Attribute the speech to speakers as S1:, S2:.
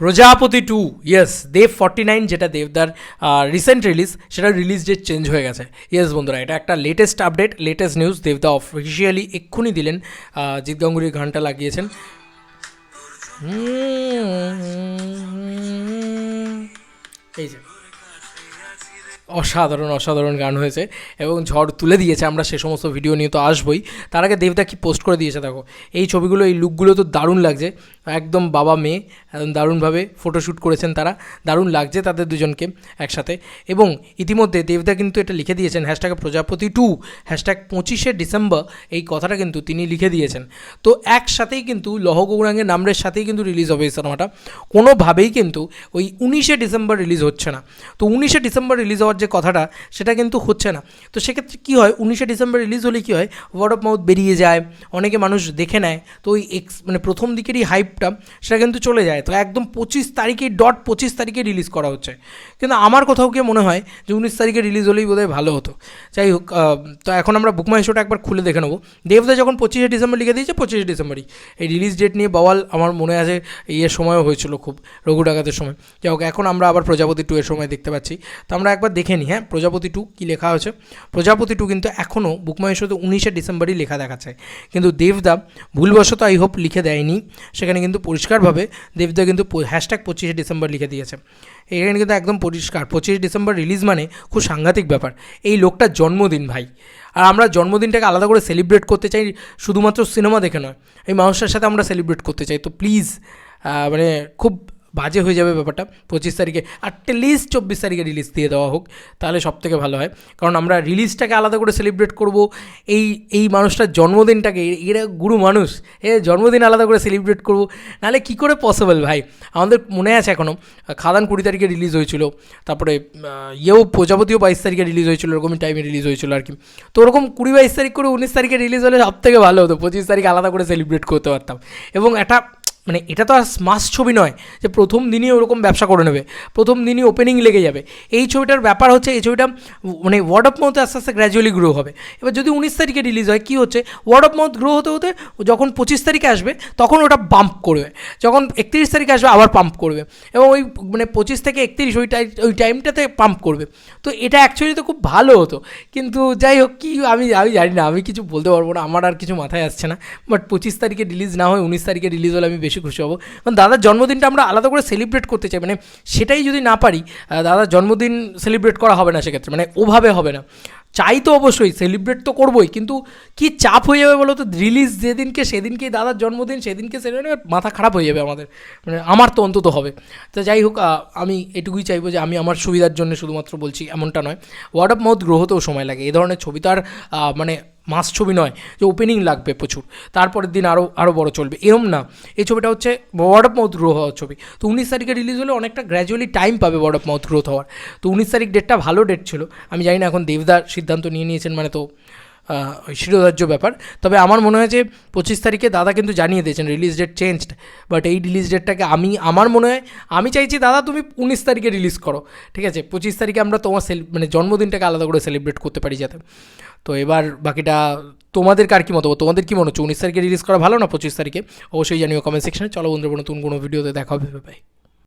S1: Projapoti two yes Dev forty nine যেটা দেবদার recent release সেটা রিলিজ ডেট চেঞ্জ হয়ে গেছে। ইয়েস বন্ধুরা, এটা একটা লেটেস্ট আপডেট লেটেস্ট নিউজ দেবদা অফিসিয়ালি এক্ষুনি দিলেন জিৎ গাঙ্গুলির গানটা লাগিয়েছেন। এই যে, অসাধারণ অসাধারণ গান হয়েছে এবং ঝড় তুলে দিয়েছে, আমরা সে সমস্ত ভিডিও নিয়ে তো আসবই। তার আগে দেবদা কি পোস্ট করে দিয়েছে, দেখো। এই ছবিগুলো, এই লুকগুলো তো দারুণ লাগছে। একদম বাবা মেয়ে দারুণভাবে ফটোশ্যুট করেছেন তারা। দারুণ লাগছে তাদের দুজনকে একসাথে। এবং ইতিমধ্যে দেবদা কিন্তু এটা লিখে দিয়েছেন হ্যাশট্যাগ প্রজাপতি টু হ্যাশট্যাগ পঁচিশে ডিসেম্বর, এই কথাটা কিন্তু তিনি লিখে দিয়েছেন। তো একসাথেই কিন্তু লহ নামরের সাথেই কিন্তু রিলিজ হবে এই সিনেমাটা। কোনোভাবেই কিন্তু ওই উনিশে ডিসেম্বর রিলিজ হচ্ছে না। তো উনিশে ডিসেম্বর রিলিজ হওয়ার যে কথাটা, সেটা কিন্তু হচ্ছে না। তো সেক্ষেত্রে কী হয়, উনিশে ডিসেম্বর রিলিজ হলে কী হয় ওয়ার্ড অফ মাউথ বেরিয়ে যায়, অনেকে মানুষ দেখে নেয়। তো ওই এক্স মানে প্রথম দিকেরই হাইপটা সেটা কিন্তু চলে যায়। তো একদম পঁচিশ তারিখে ডট পঁচিশ তারিখে রিলিজ করা হচ্ছে। কিন্তু আমার কোথাও গিয়ে মনে হয় যে উনিশ তারিখে রিলিজ হলেই বোধহয় ভালো হতো। যাই হোক তো এখন আমরা বুকমাই শোটা একবার খুলে দেখে নেব। দেবদা যখন পঁচিশে ডিসেম্বর লিখে দিয়েছে, পঁচিশে ডিসেম্বরই। এই রিলিজ ডেট নিয়ে বওয়াল আমার মনে আছে ইয়ের সময়ও হয়েছিল খুব, রঘু ডাকাতের সময়। যাই হোক, এখন আমরা আবার প্রজাপতি টু এর সময় দেখতে পাচ্ছি। তো আমরা একবার দেখে নিই হ্যাঁ প্রজাপতি টু কী লেখা হয়েছে প্রজাপতি টু কিন্তু এখনও বুকমাই শোতে উনিশে ডিসেম্বরই লেখা দেখাচ্ছে। কিন্তু দেবদা ভুলবশত আই হোপ লিখে দেয়নি। সেখানে কিন্তু পরিষ্কারভাবে দেবদা কিন্তু হ্যাশট্যাগ পঁচিশে ডিসেম্বর লিখে দিয়েছে। এখানে কিন্তু একদম পরিষ্কার, পঁচিশে ডিসেম্বর রিলিজ মানে খুব সাংঘাতিক ব্যাপার। এই লোকটার জন্মদিন ভাই। আর আমরা জন্মদিনটাকে আলাদা করে সেলিব্রেট করতে চাই শুধুমাত্র সিনেমা দেখে নয়, এই মানুষটার সাথে আমরা সেলিব্রেট করতে চাই। তো প্লিজ মানে খুব বাজে হয়ে যাবে ব্যাপারটা পঁচিশ তারিখে। লিস্ট চব্বিশ তারিখে রিলিজ দিয়ে দেওয়া হোক, তাহলে সব থেকে ভালো হয়। কারণ আমরা রিলিজটাকে আলাদা করে সেলিব্রেট করব। এই এই মানুষটার জন্মদিনটাকে, এরা গুরু মানুষ, এ জন্মদিন আলাদা করে সেলিব্রেট করব। নাহলে কী করে পসিবল ভাই? আমাদের মনে আছে এখনও খাদান কুড়ি তারিখে রিলিজ হয়েছিল, তারপরে ইয়েও প্রজাপতিও বাইশ তারিখে রিলিজ হয়েছিল, এরকমই টাইমে রিলিজ হয়েছিল আর কি। তো ওরকম কুড়ি বাইশ তারিখ করে উনিশ তারিখে রিলিজ হলে সব থেকে ভালো হতো, পঁচিশ তারিখ আলাদা করে সেলিব্রেট করতে পারতাম। এবং একটা মানে এটা তো আর মাস ছবি নয় যে প্রথম দিনই ওরকম ব্যবসা করে নেবে, প্রথম দিনই ওপেনিং লেগে যাবে। এই ছবিটার ব্যাপার হচ্ছে, এই ছবিটা মানে ওয়ার্ড অফ মাউথে আস্তে আস্তে গ্র্যাজুয়ালি গ্রো হবে। এবার যদি উনিশ তারিখে রিলিজ হয়, কী হচ্ছে? ওয়ার্ড অফ মাউথ গ্রো হতে হতে যখন পঁচিশ তারিখে আসবে, তখন ওটা পাম্প করবে। যখন একত্রিশ তারিখে আসবে, আবার পাম্প করবে। এবং ওই মানে পঁচিশ থেকে একত্রিশ ওই টাইম ওই টাইমটাতে পাম্প করবে। তো এটা অ্যাকচুয়ালি তো খুব ভালো হতো। কিন্তু যাই হোক, কি আমি আমি জানি না, আমি কিছু বলতে পারব না। আমার আর কিছু মাথায় আসছে না। বাট পঁচিশ তারিখে রিলিজ না হয়, উনিশ তারিখে রিলিজ হলে আমি বেশি খুশি হব। কারণ দাদার জন্মদিনটা আমরা আলাদা করে সেলিব্রেট করতে চাই। মানে সেটাই যদি না পারি দাদার জন্মদিন সেলিব্রেট করা হবে না সেক্ষেত্রে। মানে ওভাবে হবে না। চাই তো অবশ্যই সেলিব্রেট তো করবোই। কিন্তু কি চাপ হয়ে যাবে বলো তো? রিলিজ যেদিনকে সেদিনকেই দাদার জন্মদিন, সেদিনকে সেদিনকে মাথা খারাপ হয়ে যাবে আমাদের। মানে আমার তো অন্তত হবে। তো যাই হোক আমি এটুকুই চাইব যে আমি আমার সুবিধার জন্য শুধুমাত্র বলছি, এমনটা নয়। ওয়ার্ড অফ মাউথ গ্রহতেও সময় লাগে। এই ধরনের ছবি তো আর মানে মাস ছবি নয়, যে ওপেনিং লাগবে প্রচুর। তারপরের দিন আরও আরও বড় চলবে। এরম না। এই ছবিটা হচ্ছে ওয়ার্ড অফ মাউথ গ্রো হওয়ার ছবি। তো উনিশ তারিখে রিলিজ হলে অনেকটা গ্র্যাজুয়ালি টাইম পাবে ওয়ার্ড অফ মাউথ গ্রোথ হওয়ার। তো উনিশ তারিখ ডেটটা ভালো ডেট ছিল। আমি জানি না এখন দেবদার সিদ্ধান্ত নিয়ে নিয়েছেন মানে তো শিরোধার্য ব্যাপার। তবে আমার মনে হয় যে পঁচিশ তারিখে দাদা কিন্তু জানিয়ে দিয়েছেন রিলিজ ডেট চেঞ্জড বাট এই রিলিজ ডেটটাকে আমি, আমার মনে হয়, আমি চাইছি দাদা তুমি উনিশ তারিখে রিলিজ করো, ঠিক আছে? পঁচিশ তারিখে আমরা তোমার সেল মানে জন্মদিনটাকে আলাদা করে সেলিব্রেট করতে পারি যাতে। তো এবার বাকিটা তোমাদের কার কী মতামত? তোমাদের কী মনে হচ্ছে উনিশ তারিখে রিলিজ করা ভালো না পঁচিশ তারিখে? অবশ্যই জানিও কমেন্ট সেকশনে চলো বন্ধুরা নতুন কোনো ভিডিওতে দেখা হবে। ভাই